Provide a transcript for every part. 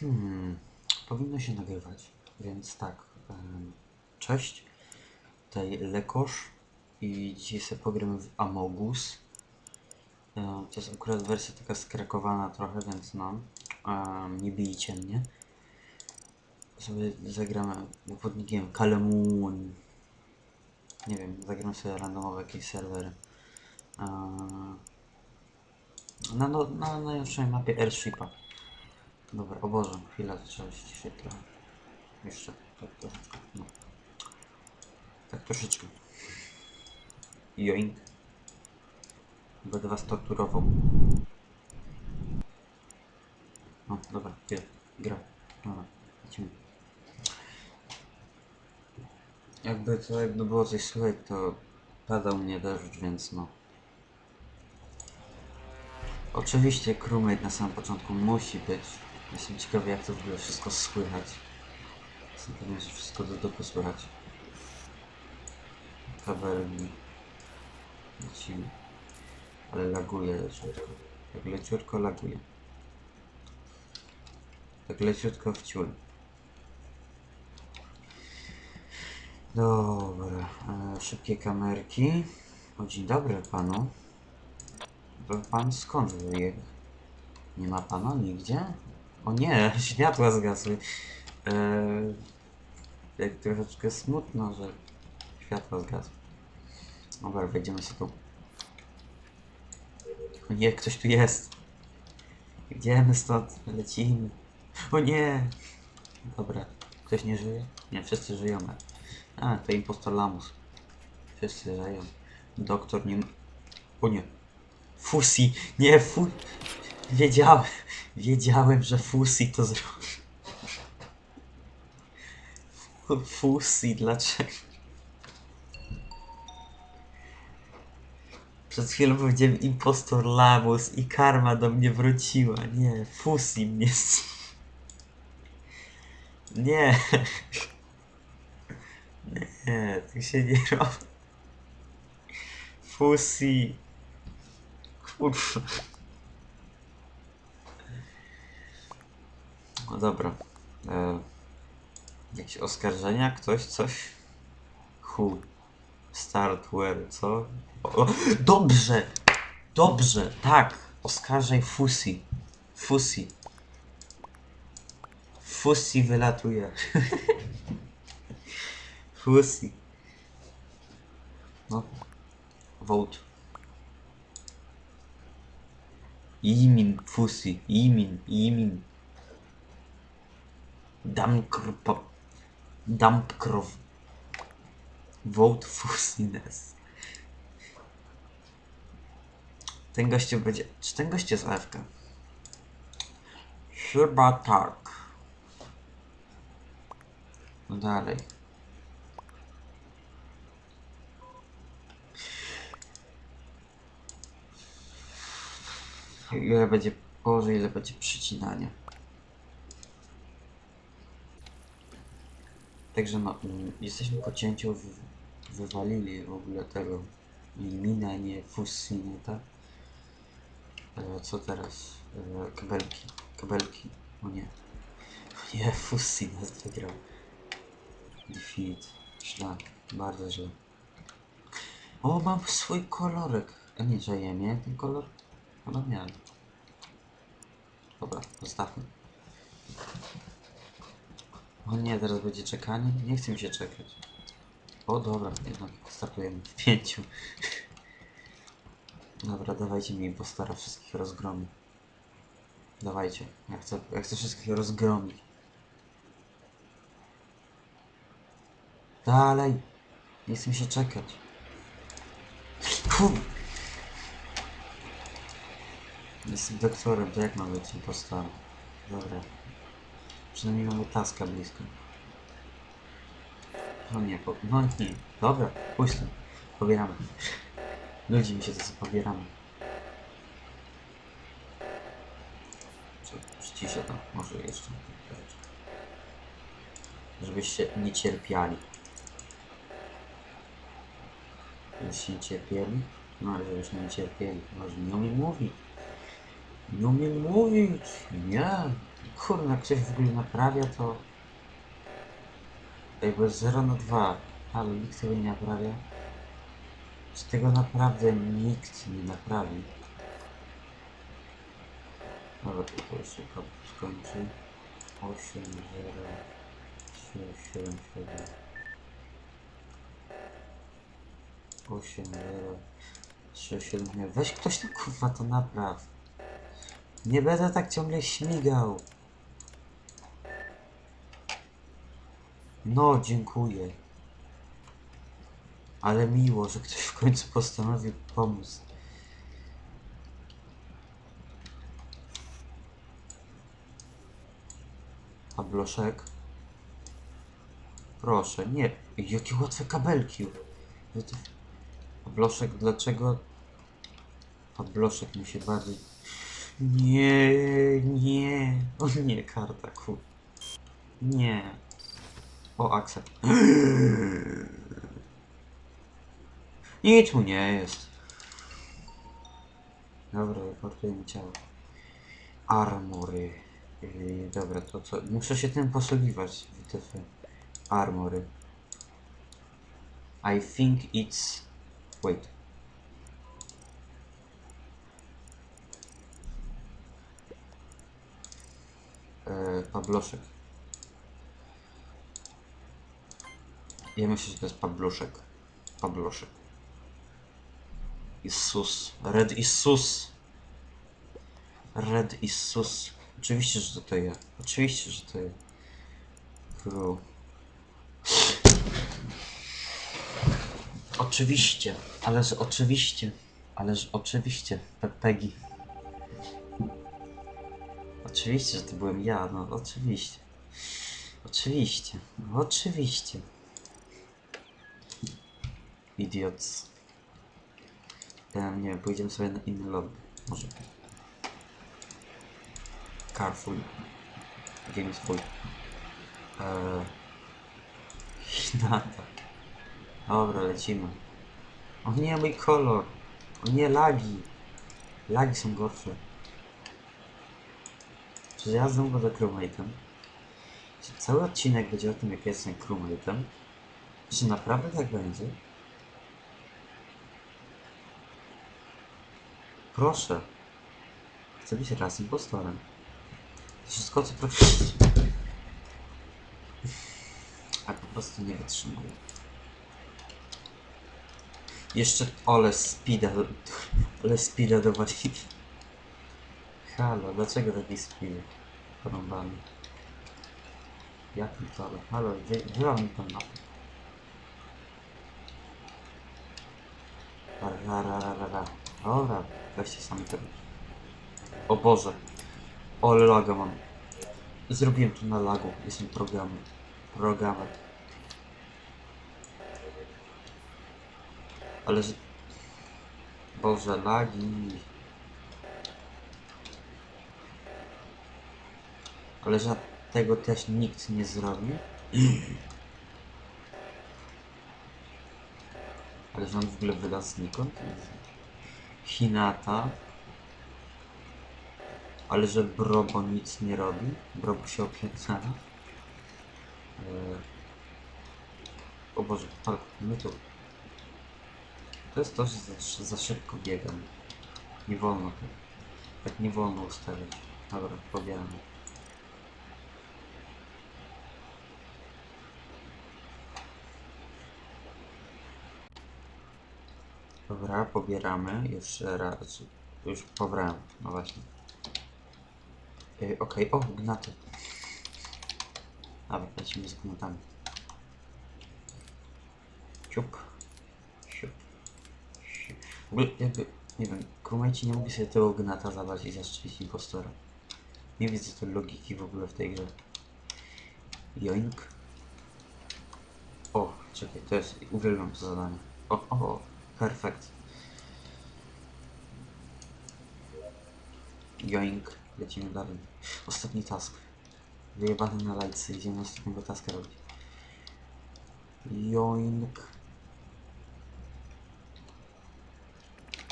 Hmm, powinno się nagrywać, więc tak. Cześć, tutaj Lekosz i dzisiaj sobie pogramy w Amogus. E, To jest akurat wersja taka skrakowana trochę, więc no, em, nie bijcie mnie. Sobie zagramy pod nickiem Kalemun. Nie wiem, zagram sobie randomowe jakieś serwery. E, Na, no, na najlepszej mapie Airshipa. Dobra, o Boże, chwila, trzeba ściszyć trochę. Jeszcze, tak troszeczkę, no. Tak troszeczkę. Joink. Będę was torturował. No, dobra, chwilę, gra. Dobra, lecimy. Jakby to, jakby było coś słychać, to padał mnie deszcz, więc no. Oczywiście crewmate na samym początku musi być. Jestem ciekawy jak to w ogóle wszystko słychać. Jestem pewien, że wszystko do dupy słychać. Kabelki. Lecimy. Ale laguje leciutko. Tak leciutko laguje. Tak leciutko w ciul. Dobra. E, szybkie kamerki. O, dzień dobry panu. Pan skąd wyjechał? Nie ma pana nigdzie? O nie, światła zgasły. Eee, jak troszeczkę smutno, że światła zgasły. Dobra, wejdziemy sobie tu. O nie, ktoś tu jest. Idziemy stąd, lecimy. O nie! Dobra, ktoś nie żyje? Nie, wszyscy żyją. A, to impostor Lamus. Wszyscy żyją. Doktor nie... O nie. Fusi, nie, fu... Wiedziałem, wiedziałem, że Fusi to zrobi. Fu- Fusi, dlaczego? Przed chwilą powiedziałem impostor Lamus i karma do mnie wróciła. Nie, Fusi mnie... Nie. Nie, tak się nie robi. Fusi. Kurwa. No dobra. E, jakieś oskarżenia? Ktoś? Coś? Who? Start where? Co? O, o, dobrze! Dobrze! Tak! Oskarżaj Fusi. Fusi. Fusi wylatuje. Fusi. No. Vote. Imin, Fusi, Imin, Imin. Damkrpo. Dampkrow. Vote Fusines. Ten gościu będzie... Czy ten gość jest AFK? Chyba tak. No dalej. Ile będzie Boże, ile będzie przycinania. Także no, mm, jesteśmy po cięciu, wywalili w ogóle tego limina, nie fusinę, tak? E, co teraz? E, kabelki, kabelki, o nie. O nie, fusin nas wygrał. Defeat, źle, bardzo źle. O, mam swój kolorek. A nie, że ja miałem ten kolor? Chyba miałem. Dobra, zostawmy. O nie, teraz będzie czekanie? Nie chce mi się czekać. O dobra, jednak startujemy w pięciu. Dobra, dawajcie mi impostara, wszystkich rozgromi. Dawajcie, ja chcę, ja chcę wszystkich rozgromić. Dalej! Nie chce mi się czekać. Jestem doktorem, to jak mam być impostorem? Dobra. Przynajmniej mamy taska blisko. No nie, po... no nie. Dobra, pójdź. Pobieramy. Ludzi mi się to pobieramy. Co, Przyciszę to, może jeszcze. Żebyście nie cierpiali. Żebyście nie cierpieli? No ale żebyście nie cierpieli. Może nie umiem mówić. Nie umiem mówić. Nie. Kurde, jak ktoś w ogóle naprawia, to... Ej, bo jest 0 na 2. Ale nikt tego nie naprawia. Z tego naprawdę nikt nie naprawi. Dobra, to już szybko skończy. 8, 0, 3, 7, 7. 8, 0, 3, 7, nie. Weź ktoś to kurwa to napraw. Nie będę tak ciągle śmigał. No, dziękuję. Ale miło, że ktoś w końcu postanowił pomóc. A bloszek? Proszę, nie. Jakie łatwe kabelki. A bloszek, dlaczego? A bloszek mi się bardziej... Nie, nie. O nie, karta, kur... Nie. O, akcept. Nic mu nie jest. Dobra, reportujemy ciało. Armory. Yy, dobra, to co? Muszę się tym posługiwać. WTF. Armory. I think it's... Wait. Eee, Pabloszek. Ja myślę, że to jest Pabluszek. Pabloszek. Isus. Red Isus. Red Isus. Oczywiście, że to ja. Oczywiście, że to ja. Król. Oczywiście, ależ oczywiście, ależ oczywiście, Pepegi. Oczywiście, że to byłem ja, no oczywiście. Oczywiście, no, oczywiście. Idiots. Ja nie wiem, pójdziemy sobie na inny lobby. Może. Careful. Game is full. Eee. Hinata. Dobra, lecimy. O nie, mój kolor. O nie, lagi. Lagi są gorsze. Czy ja znowu będę crewmate'em? Czy cały odcinek będzie o tym, jak ja jestem crewmate'em? Czy naprawdę tak będzie? Proszę. Chcę być raz impostorem. Wszystko co proszę. A po prostu nie wytrzymuję. Jeszcze ole speeda. Ale speeda dowalili. Halo, dlaczego taki speed? Porąbany. Jaki to? Halo, wy, mi tą mapę. Ra, ra, ra, ra, ra. Dobra, weźcie sami to. O Boże. Ole laga mam. Zrobiłem to na lagu. Jestem programem. Programer. Ale że... Boże, lagi. Ale że tego też nikt nie zrobi. Ale że on w ogóle wyda znikąd? Hinata. Ale że Brobo nic nie robi. Brobo się opierdala. Eee... O Boże, tak, my tu. To jest to, że za, za szybko biegam. Nie wolno tak. Tak nie wolno ustawiać. Dobra, pobieramy. Dobra, pobieramy. Jeszcze raz. Już pobrałem. No właśnie. Yy, Okej, o, gnaty. Dobra, lecimy z gnatami. Ciup. Siup. Siup. W ogóle jakby, nie wiem, krumajci nie mogli sobie tego gnata zabrać i zastrzelić impostora. Nie widzę tej logiki w ogóle w tej grze. Joink. O, czekaj, to jest, uwielbiam to zadanie. O, o, o, perfekt. Joink, lecimy dalej. Ostatni task. Wyjebany na lajcy, idziemy ostatniego taska robić. Joink.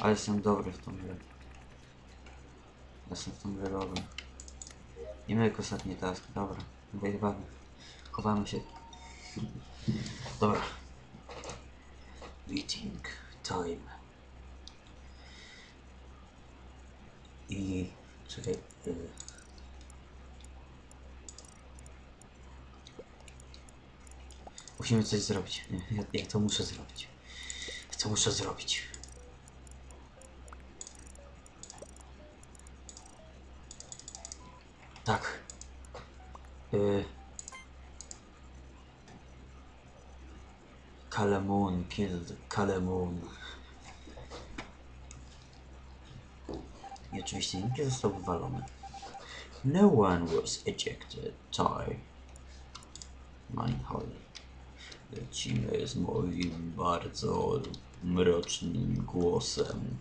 Ale jestem dobry w tą grę. Jestem w tą grę dobry. Nie myk ostatni task, dobra. Wyjebany. Chowamy się. Dobra. Meeting time. I czekaj. Y... Musimy coś zrobić. Ja, ja to muszę zrobić. Ja to muszę zrobić. Tak. Y... Kalemun killed Kalemun. I oczywiście nikt nie został wywalony. No one was ejected. Tie. Mine Holly. Lecimy z moim bardzo mrocznym głosem.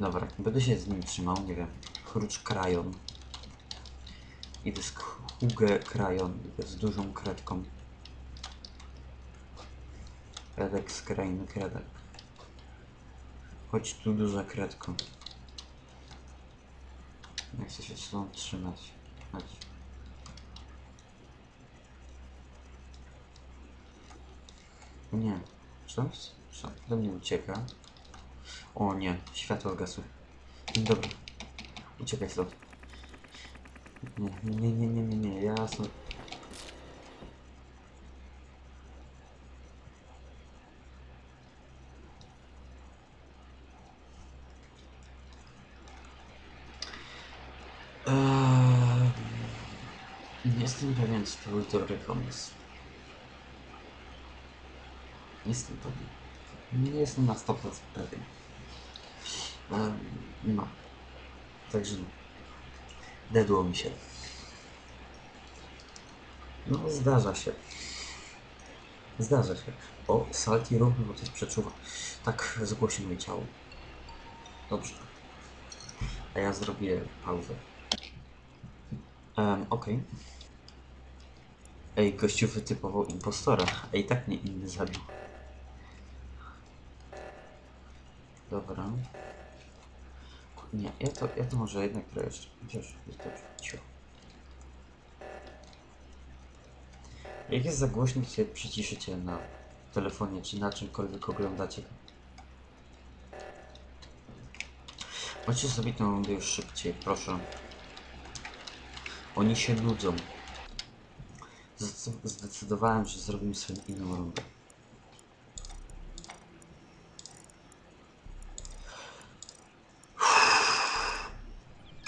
Dobra, będę się z nim trzymał, nie wiem. Chrucz krajon. Idę z Hugę krajon z dużą kredką. Kredek z krainy kredek. Chodź tu duża kredko. Nie chcę się stąd trzymać. Chodź. Nie. Co? Co? Do mnie ucieka. O nie, światło gasły. Dzień dobry. Uciekaj stąd. Nie, nie, nie, nie, nie, nie, ja stąd... Eee, nie czy to był dobry pomysł. Nie jestem pewien. Nie jestem na 100% pewien. Eee, no. Także. Dedło mi się. No, zdarza się. Zdarza się. O, salti ruchy, bo coś przeczuwa. Tak zgłosi moje ciało. Dobrze. A ja zrobię pauzę. Um, okej. Ej, gościu wytypował impostora, a i tak mnie inny zabił. Dobra. Nie, ja to, ja to może jednak trochę jeszcze. Chociaż jest dobrze. Jak jest za głośno, to się przyciszycie na telefonie, czy na czymkolwiek oglądacie. Chodźcie sobie tę rundę już szybciej, proszę. Oni się nudzą. Zdecy- Zdecydowałem, że zrobimy sobie inną rundę.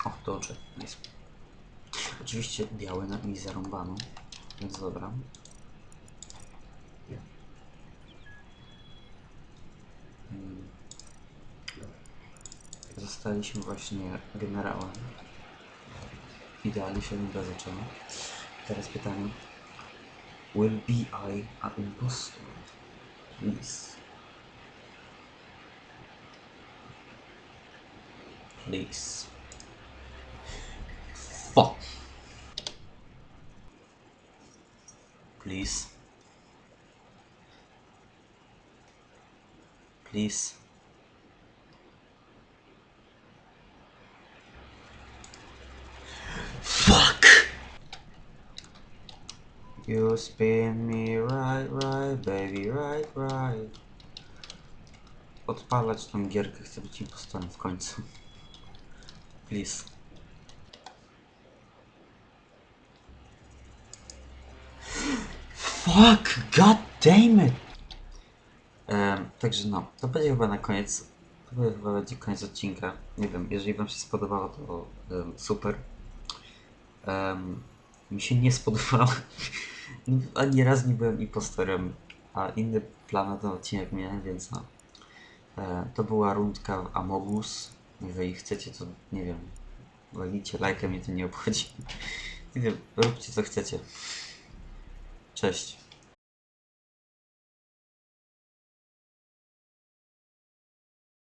O, dobrze, nice. Oczywiście biały na mi zarąbano, więc dobra. Mm. Zostaliśmy właśnie generałem. Idealnie się runda zaczęła. Teraz pytanie. Will be I a impostor? Please. Please. Fuck. Please. Please. Fuck! You spin me right, right, baby, right, right. Odpalać tą gierkę, chcę być impostorem w końcu. Please. Fuck, god damn it! Także no, to będzie chyba na koniec. To będzie chyba będzie koniec odcinka. Nie wiem, jeżeli wam się spodobało, to em, super. Em, mi się nie spodobało. Ani raz nie byłem impostorem, a inny plan na ten odcinek miałem, więc no. E, to była rundka w Amogus. Jeżeli chcecie, to nie wiem. Walicie lajkę, mnie to nie obchodzi. Nie wiem, róbcie co chcecie. Cześć.